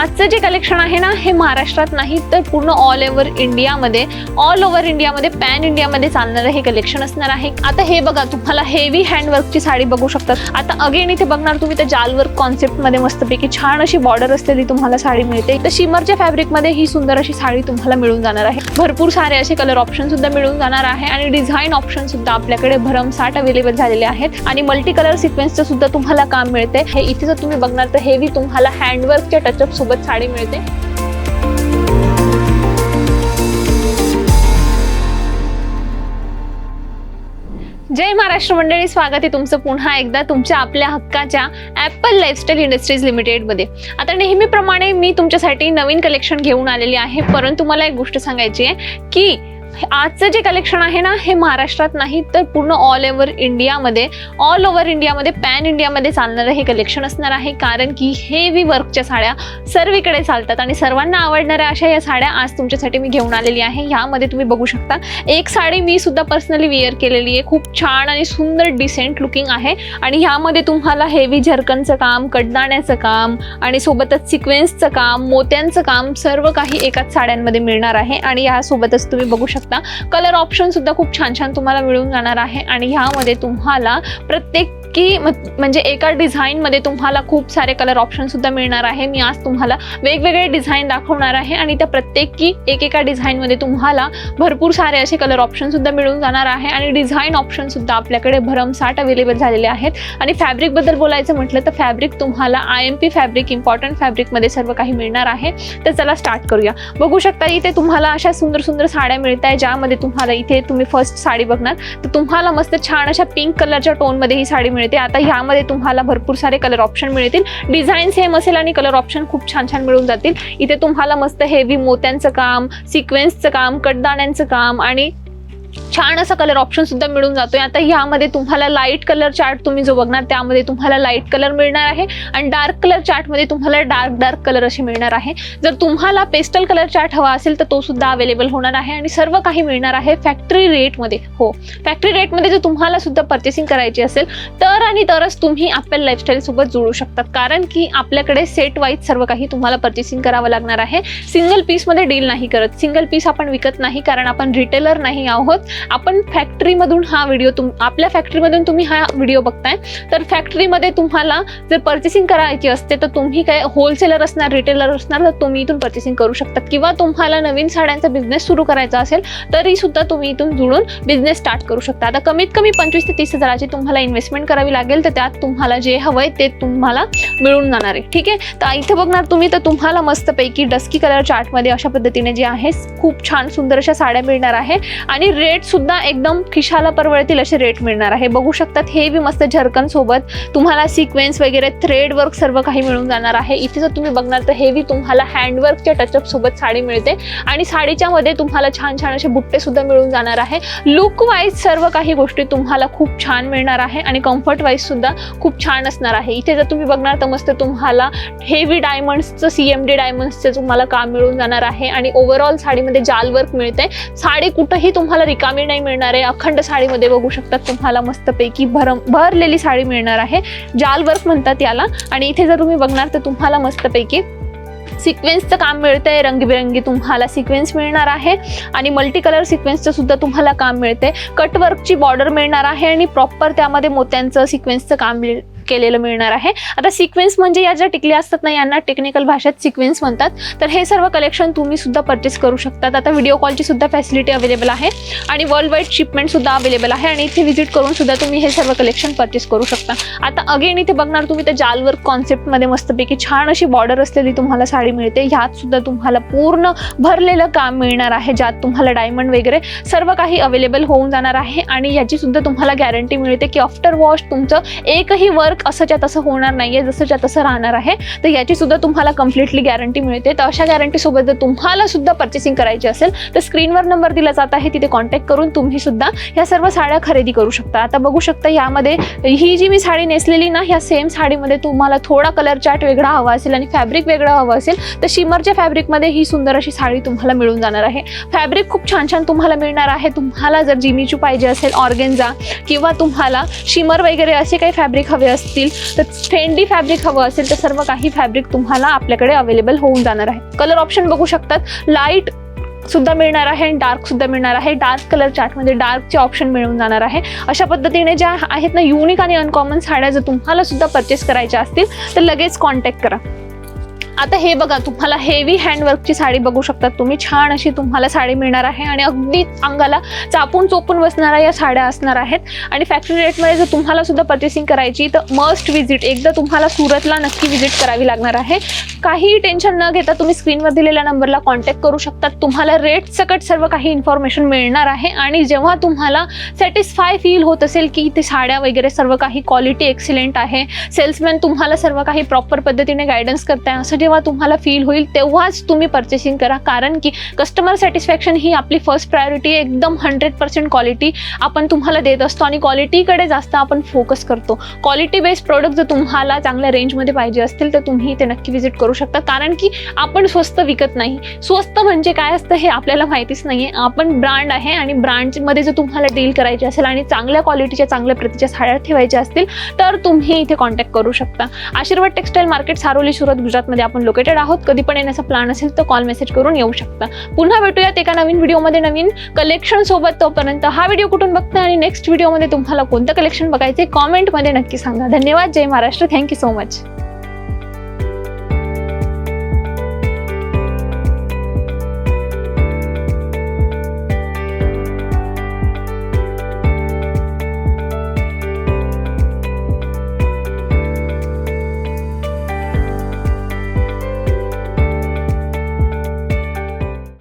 आजचं जे कलेक्शन आहे ना हे महाराष्ट्रात नाही तर पूर्ण ऑल ओव्हर इंडियामध्ये ऑल ओव्हर इंडियामध्ये पॅन इंडियामध्ये चालणारं हे कलेक्शन असणार आहे. आता हे बघा तुम्हाला हेवी हँडवर्कची साडी बघू शकतात आता अगेन इथे बघणार तुम्ही त्या जालवर्क कॉन्सेप्टमध्ये मस्तपैकी छान अशी बॉर्डर असलेली तुम्हाला साडी मिळते. तर शिमरच्या फॅब्रिकमध्ये ही सुंदर अशी साडी तुम्हाला मिळून जाणार आहे. भरपूर सारे असे कलर ऑप्शन सुद्धा मिळून जाणार आहे आणि डिझाईन ऑप्शन सुद्धा आपल्याकडे भरमसाठ अवेलेबल झालेले आहेत. आणि मल्टी कलर सिक्वेन्सचं सुद्धा तुम्हाला काम मिळते. हे इथे जर तुम्ही बघणार तर हेवी तुम्हाला हँडवर्कच्या टचअप सोबत साडी मिळते. जय महाराष्ट्र मंडळी स्वागत आहे तुमचं पुन्हा एकदा तुमच्या आपल्या हक्काच्या ॲपल लाईफस्टाईल इंडस्ट्रीज लिमिटेडमध्ये आता नेहमीप्रमाणे मी तुमच्यासाठी नवीन कलेक्शन घेऊन आलेली आहे परंतु मला एक गोष्ट सांगायची आहे की आजचं जे कलेक्शन आहे ना हे महाराष्ट्रात नाही तर पूर्ण ऑल ओव्हर इंडियामध्ये ऑल ओव्हर इंडियामध्ये पॅन इंडियामध्ये चालणारं हे कलेक्शन असणार आहे. कारण की हेवी वर्कच्या साड्या सर्वीकडे चालतात आणि सर्वांना आवडणाऱ्या अशा या साड्या आज तुमच्यासाठी मी घेऊन आलेली आहे. ह्यामध्ये तुम्ही बघू शकता एक साडी मी सुद्धा पर्सनली वेअर केलेली आहे. खूप छान आणि सुंदर डिसेंट लुकिंग आहे. आणि ह्यामध्ये तुम्हाला हेवी झरकनचं काम कडदाण्याचं काम आणि सोबतच सिक्वेन्सचं काम मोत्यांचं काम सर्व काही एकाच साड्यांमध्ये मिळणार आहे. आणि यासोबतच तुम्ही बघू शकता कलर ऑप्शन सुद्धा खूप छान छान तुम्हाला मिळून जाणार आहे आणि ह्यामध्ये तुम्हाला प्रत्येक की म्हणजे एका डिझाईनमध्ये तुम्हाला खूप सारे कलर ऑप्शन सुद्धा मिळणार आहे. मी आज तुम्हाला वेगवेगळे डिझाईन दाखवणार आहे आणि त्या प्रत्येकी एकेका डिझाईनमध्ये तुम्हाला भरपूर सारे असे कलर ऑप्शन सुद्धा मिळून जाणार आहे आणि डिझाईन ऑप्शन सुद्धा आपल्याकडे भरमसाठ अवेलेबल झालेले आहेत. आणि फॅब्रिकबद्दल बोलायचं म्हटलं तर फॅब्रिक तुम्हाला I M P fabric important फॅब्रिकमध्ये सर्व काही मिळणार आहे. तर चला स्टार्ट करूया. बघू शकता इथे तुम्हाला अशा सुंदर सुंदर साड्या मिळत आहे ज्यामध्ये तुम्हाला इथे तुम्ही फर्स्ट साडी बघणार. तर तुम्हाला मस्त छान अशा पिंक कलरच्या टोनमध्ये ही साडी मिळते. आता ह्यामध्ये तुम्हाला भरपूर सारे कलर ऑप्शन मिळतील. डिझाईन सेम असेल आणि कलर ऑप्शन खूप छान छान मिळून जातील. इथे तुम्हाला मस्त हेवी मोत्यांचं काम सिक्वेन्सचं काम कडदाण्यांचं काम आणि छान असा कलर ऑप्शन सुद्धा मिळून जातोय. आता ह्यामध्ये तुम्हाला लाइट कलर चार्ट तुम्ही जो बघणार त्यामध्ये तुम्हाला लाइट कलर मिळणार आहे आणि डार्क कलर चार्टमध्ये तुम्हाला डार्क डार्क कलर असे मिळणार आहे. जर तुम्हाला पेस्टल कलर चार्ट हवा असेल तर तो सुद्धा अवेलेबल होणार आहे आणि सर्व काही मिळणार आहे फॅक्टरी रेटमध्ये हो फॅक्टरी रेटमध्ये जर तुम्हाला सुद्धा पर्चेसिंग करायची असेल तर आणि तरच तुम्ही आपल्या लाईफस्टाईल सोबत जोडू शकतात. कारण की आपल्याकडे सेट वाईज सर्व काही तुम्हाला पर्चेसिंग करावं लागणार आहे. सिंगल पीसमध्ये डील नाही करत. सिंगल पीस आपण विकत नाही कारण आपण रिटेलर नाही आहोत. आपण फॅक्टरीमधून हा व्हिडिओ तुम आपल्या फॅक्टरीमधून तुम्ही हा व्हिडिओ बघताय. तर फॅक्टरीमध्ये तुम्हाला जर पर्चेसिंग करायची असते तर तुम्ही काय होलसेलर असणार रिटेलर असणार तर तुम्ही इथून पर्चेसिंग करू शकतात. किंवा तुम्हाला नवीन साड्यांचा बिझनेस सुरू करायचा असेल तरी सुद्धा तुम्ही इथून जुळून बिझनेस स्टार्ट करू शकता. आता कमीत कमी पंचवीस ते तीस हजाराची तुम्हाला इन्व्हेस्टमेंट करावी लागेल तर त्यात तुम्हाला जे हवंय ते तुम्हाला मिळून जाणार आहे. ठीक आहे? तर इथे बघणार तुम्ही तर तुम्हाला मस्तपैकी डस्की कलर चार्टमध्ये अशा पद्धतीने जे आहे खूप छान सुंदर अशा साड्या मिळणार आहे. आणि रेट सुद्धा एकदम खिशाला परवडतील असे रेट मिळणार आहे. बघू शकतात हे बी मस्त झरकन सोबत तुम्हाला सिक्वेन्स वगैरे थ्रेड वर्क सर्व काही मिळून जाणार आहे. इथे जर तुम्ही बघणार तर हेवी तुम्हाला हँडवर्कच्या टचअप सोबत साडी मिळते आणि साडीच्या मध्ये तुम्हाला छान छान असे बुट्टे सुद्धा मिळून जाणार आहे. लुक वाईज सर्व काही गोष्टी तुम्हाला खूप छान मिळणार आहे आणि कम्फर्ट वाईज सुद्धा खूप छान असणार आहे. इथे जर तुम्ही बघणार तर मस्त तुम्हाला हेवी डायमंड्सचं सी एम डी डायमंड्सचं तुम्हाला काम मिळून जाणार आहे आणि ओव्हरऑल साडीमध्ये जाल वर्क मिळते. साडी कुठंही तुम्हाला रिकामी नाही मिळणार आहे. अखंड साडीमध्ये बघू शकतात तुम्हाला मस्तपैकी भरम भरलेली साडी मिळणार आहे. जाल वर्क म्हणतात याला. आणि इथे जर तुम्ही बघणार तर तुम्हाला मस्तपैकी सिक्वेन्सचं काम मिळतंय. रंगीबेरंगी तुम्हाला सिक्वेन्स मिळणार आहे. आणि मल्टी कलर सिक्वेन्सचं सुद्धा तुम्हाला काम मिळते कटवर्कची बॉर्डर मिळणार आहे. आणि प्रॉपर त्यामध्ये मोत्यांचं सिक्वेन्सचं काम मिळ केलेलं मिळणार आहे. आता सिक्वेन्स म्हणजे या ज्या टिकल्या असतात ना यांना टेक्निकल भाषेत सिक्वेन्स म्हणतात. तर हे सर्व कलेक्शन तुम्ही सुद्धा परचेस करू शकतात. आता व्हिडिओ कॉलची सुद्धा फॅसिलिटी अवेलेबल आहे. आणि वर्ल्ड वाईड शिपमेंट सुद्धा अवेलेबल आहे. आणि इथे व्हिजिट करून सुद्धा तुम्ही हे सर्व कलेक्शन परचेस करू शकता. आता अगेन इथे बघणार तुम्ही त्या जालवर कॉन्सेप्टमध्ये मस्तपैकी छान अशी बॉर्डर असलेली तुम्हाला साडी मिळते. ह्यात सुद्धा तुम्हाला पूर्ण भरलेलं काम मिळणार आहे ज्यात तुम्हाला डायमंड वगैरे सर्व काही अवेलेबल होऊन जाणार आहे. आणि याची सुद्धा तुम्हाला गॅरंटी मिळते की आफ्टर वॉश तुमचं एकही वर्क असंच्या तसं होणार नाहीये जसंच्या तसं राहणार आहे तर याची सुद्धा तुम्हाला कम्प्लिटली गॅरंटी मिळते. तर अशा गॅरंटी सोबत जर तुम्हाला सुद्धा पर्चेसिंग करायची असेल तर स्क्रीनवर नंबर दिला जात आहे तिथे कॉन्टॅक्ट करून तुम्ही सुद्धा ह्या सर्व साड्या खरेदी करू शकता. आता बघू शकता यामध्ये ही जी मी साडी नेसलेली ना ह्या सेम साडीमध्ये तुम्हाला थोडा कलर चार्ट वेगळा हवा असेल आणि फॅब्रिक वेगळं हवं असेल तर शिमरच्या फॅब्रिकमध्ये ही सुंदर अशी साडी तुम्हाला मिळून जाणार आहे. फॅब्रिक खूप छान छान तुम्हाला मिळणार आहे. तुम्हाला जर जिमीचू पाहिजे असेल ऑर्गेन्झा किंवा तुम्हाला शिमर वगैरे असे काही फॅब्रिक हवे असतील असतील तर ट्रेंडी फॅब्रिक हवं असेल तर सर्व काही फॅब्रिक तुम्हाला आपल्याकडे अवेलेबल होऊन जाणार आहे. कलर ऑप्शन बघू शकतात. लाइट सुद्धा मिळणार आहे आणि डार्क सुद्धा मिळणार आहे. डार्क कलर चार्टमध्ये डार्कचे ऑप्शन मिळून जाणार आहे. अशा पद्धतीने ज्या आहेत ना युनिक आणि अनकॉमन साड्या जर तुम्हाला सुद्धा परचेस करायच्या असतील तर लगेच कॉन्टॅक्ट करा. आता हे बघा तुम्हाला हेवी हँडवर्कची साडी बघू शकतात तुम्ही. छान अशी तुम्हाला साडी मिळणार आहे आणि अगदी अंगाला चापून चोपून बसणाऱ्या या साड्या असणार आहेत. आणि फॅक्टरी रेटमध्ये जर तुम्हाला सुद्धा पर्चेसिंग करायची तर मस्ट व्हिजिट एकदा तुम्हाला सुरतला नक्की व्हिजिट करावी लागणार आहे. काही टेन्शन न घेता तुम्ही स्क्रीनवर दिलेल्या नंबरला कॉन्टॅक्ट करू शकतात तुम्हाला रेट सकट सर्व काही इन्फॉर्मेशन मिळणार आहे. आणि जेव्हा तुम्हाला सॅटिस्फाय फील होत असेल की ते साड्या वगैरे सर्व काही क्वालिटी एक्सिलेंट आहे. सेल्समॅन तुम्हाला सर्व काही प्रॉपर पद्धतीने गायडन्स करताय असं जेव्हा जेव्हा तुम्हाला फील होईल तेव्हाच तुम्ही पर्चेसिंग करा. कारण की कस्टमर सॅटिस्फॅक्शन ही आपली फर्स्ट प्रायोरिटी एकदम हंड्रेड पर्सेंट क्वालिटी आपण तुम्हाला देत असतो आणि क्वालिटीकडे जास्त आपण फोकस करतो. क्वालिटी बेस्ड प्रोडक्ट जर तुम्हाला चांगल्या रेंजमध्ये पाहिजे असतील तर तुम्ही ते नक्की व्हिजिट करू शकता. कारण की आपण स्वस्त विकत नाही. स्वस्त म्हणजे काय असतं हे आपल्याला माहितीच नाही आहे आपण ब्रँड आहे आणि ब्रँडमध्ये जर तुम्हाला डील करायची असेल आणि चांगल्या क्वालिटीच्या चांगल्या प्रतीच्या साड्या ठेवायच्या असतील तर तुम्ही इथे कॉन्टॅक्ट करू शकता. आशीर्वाद टेक्सटाईल मार्केट सारोली सुरत गुजरातमध्ये आपण आपण लोकेटेड आहोत कधी पण येण्याचा प्लॅन असेल तर कॉल मेसेज करून येऊ शकता. पुन्हा भेटूयात एका नवीन व्हिडिओमध्ये नवीन कलेक्शन सोबत. तोपर्यंत हा व्हिडिओ कुठून बघता आणि नेक्स्ट व्हिडिओमध्ये तुम्हाला कोणतं कलेक्शन बघायचे कॉमेंटमध्ये नक्की सांगा. धन्यवाद. जय Maharashtra. Thank you so much